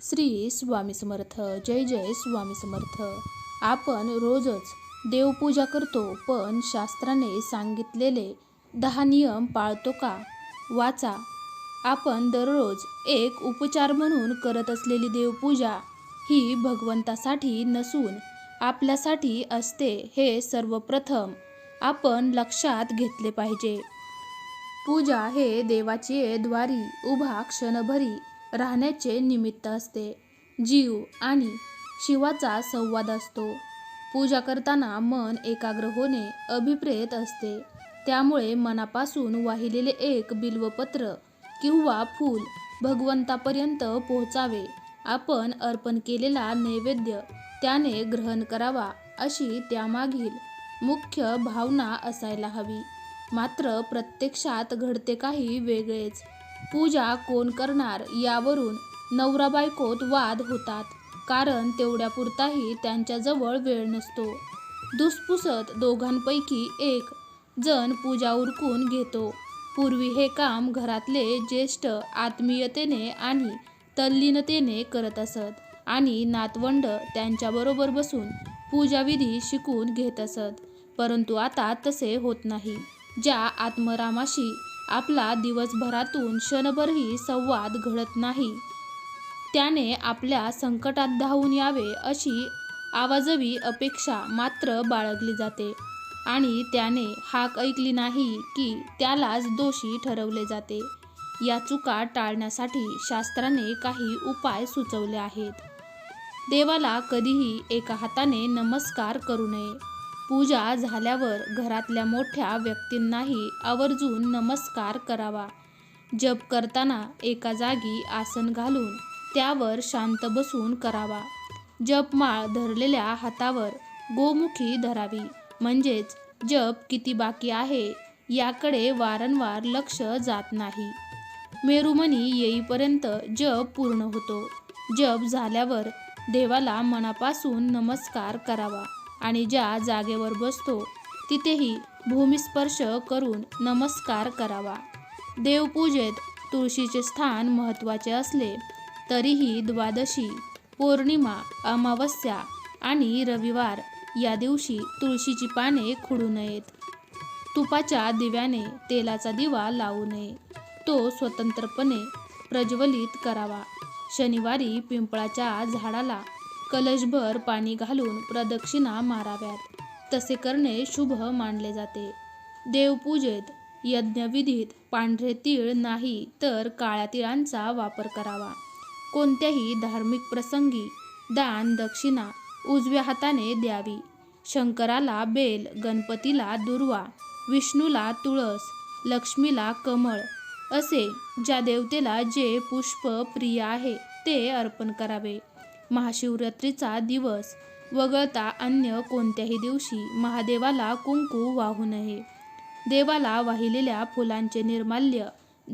श्री स्वामी समर्थ जय जय स्वामी समर्थ. आपण रोजच देवपूजा करतो पण शास्त्राने सांगितलेले दहा नियम पाळतो का? वाचा. आपण दररोज एक उपचार म्हणून करत असलेली देवपूजा ही भगवंतासाठी नसून आपल्यासाठी असते हे सर्वप्रथम आपण लक्षात घेतले पाहिजे. पूजा हे देवाची द्वारी उभा क्षणभरी राहण्याचे निमित्त असते. जीव आणि शिवाचा संवाद असतो. पूजा करताना मन एकाग्र होणे अभिप्रेत असते. त्यामुळे मनापासून वाहिलेले एक बिल्वपत्र किंवा फूल भगवंतापर्यंत पोहोचावे. आपण अर्पण केलेला नैवेद्य त्याने ग्रहण करावा अशी त्यामागील मुख्य भावना असायला हवी. मात्र प्रत्यक्षात घडते काही वेगळेच. पूजा कोण करणार यावरून नवरा बायकोत वाद होतात. कारण तेवढ्यापुरताही त्यांच्याजवळ वेळ नसतो. दुसपुसत दोघांपैकी एक जण पूजा उरकून घेतो. पूर्वी हे काम घरातले ज्येष्ठ आत्मीयतेने आणि तल्लीनतेने करत असत आणि नातवंड त्यांच्याबरोबर बसून पूजाविधी शिकून घेत असत. परंतु आता तसे होत नाही. ज्या आत्मरामाशी आपला दिवसभरातून क्षणभरही संवाद घडत नाही. त्याने आपल्या संकटात धावून यावे अशी आवाजवी अपेक्षा मात्र बाळगली जाते आणि त्याने हाक ऐकली नाही की त्यालाच दोषी ठरवले जाते. या चुका टाळण्यासाठी शास्त्राने काही उपाय सुचवले आहेत. देवाला कधीही एका हाताने नमस्कार करू नये. पूजा झाल्यावर घरातल्या मोठ्या व्यक्तींनाही आवर्जून नमस्कार करावा. जप करताना एका जागी आसन घालून त्यावर शांत बसून करावा. जपमाळ धरलेल्या हातावर गोमुखी धरावी. म्हणजेच जप किती बाकी आहे याकडे वारंवार लक्ष जात नाही. मेरुमणी येईपर्यंत जप पूर्ण होतो. जप झाल्यावर देवाला मनापासून नमस्कार करावा. आणि ज्या जागेवर बसतो तिथेही भूमिस्पर्श करून नमस्कार करावा. देवपूजेत तुळशीचे स्थान महत्त्वाचे असले तरीही द्वादशी पौर्णिमा अमावस्या आणि रविवार या दिवशी तुळशीची पाने खुडू नयेत. तुपाच्या दिव्याने तेलाचा दिवा लावू नये. तो स्वतंत्रपणे प्रज्वलित करावा. शनिवारी पिंपळाच्या झाडाला कलशभर पाणी घालून प्रदक्षिणा माराव्यात. तसे करणे शुभ मानले जाते. देवपूजेत यज्ञविधीत पांढरे तीळ नाही तर काळ्या तिळांचा वापर करावा. कोणत्याही धार्मिक प्रसंगी दान दक्षिणा उजव्या हाताने द्यावी. शंकराला बेल गणपतीला दुर्वा विष्णूला तुळस लक्ष्मीला कमळ असे ज्या देवतेला जे पुष्प प्रिय आहे ते अर्पण करावे. महाशिवरात्रीचा दिवस. वगळता अन्य कोणत्याही दिवशी महादेवाला कुंकू वाहू नये. देवाला वाहिलेल्या फुलांचे निर्माल्य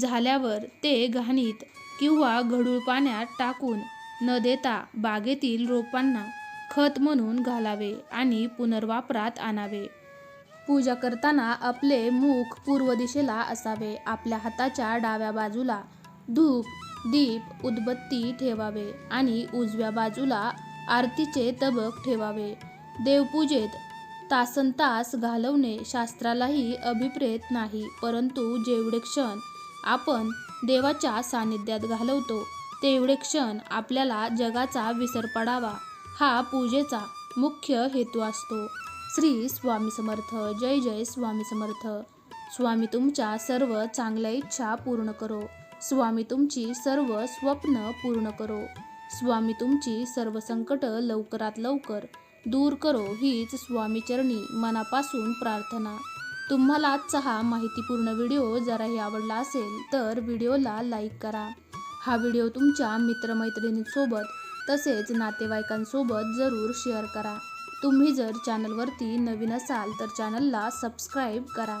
झाल्यावर ते घाणीत किंवा गढूळ पाण्यात टाकून न देता बागेतील रोपांना खत म्हणून घालावे आणि पुनर्वापरात आणावे. पूजा करताना आपले मुख पूर्व दिशेला असावे. आपल्या हाताच्या डाव्या बाजूला धूप दीप उदबत्ती ठेवावे आणि उजव्या बाजूला आरतीचे तबक ठेवावे. देवपूजेत तासनतास घालवणे शास्त्रालाही अभिप्रेत नाही परंतु जेवढे क्षण आपण देवाच्या सानिध्यात घालवतो तेवढे क्षण आपल्याला जगाचा विसर पडावा हा पूजेचा मुख्य हेतू असतो. श्री स्वामी समर्थ जय जय स्वामी समर्थ. स्वामी तुमच्या सर्व चांगल्या इच्छा पूर्ण करो. स्वामी तुमची सर्व स्वप्न पूर्ण करो. स्वामी तुमची सर्व संकट लवकरात लवकर दूर करो हीच स्वामीचरणी मनापासून प्रार्थना. तुम्हाला आजचा हा माहितीपूर्ण व्हिडिओ जराही आवडला असेल तर व्हिडिओला लाईक करा. हा व्हिडिओ तुमच्या मित्रमैत्रिणींसोबत तसेच नातेवाईकांसोबत जरूर शेअर करा. तुम्ही जर चॅनलवरती नवीन असाल तर चॅनलला सबस्क्राईब करा.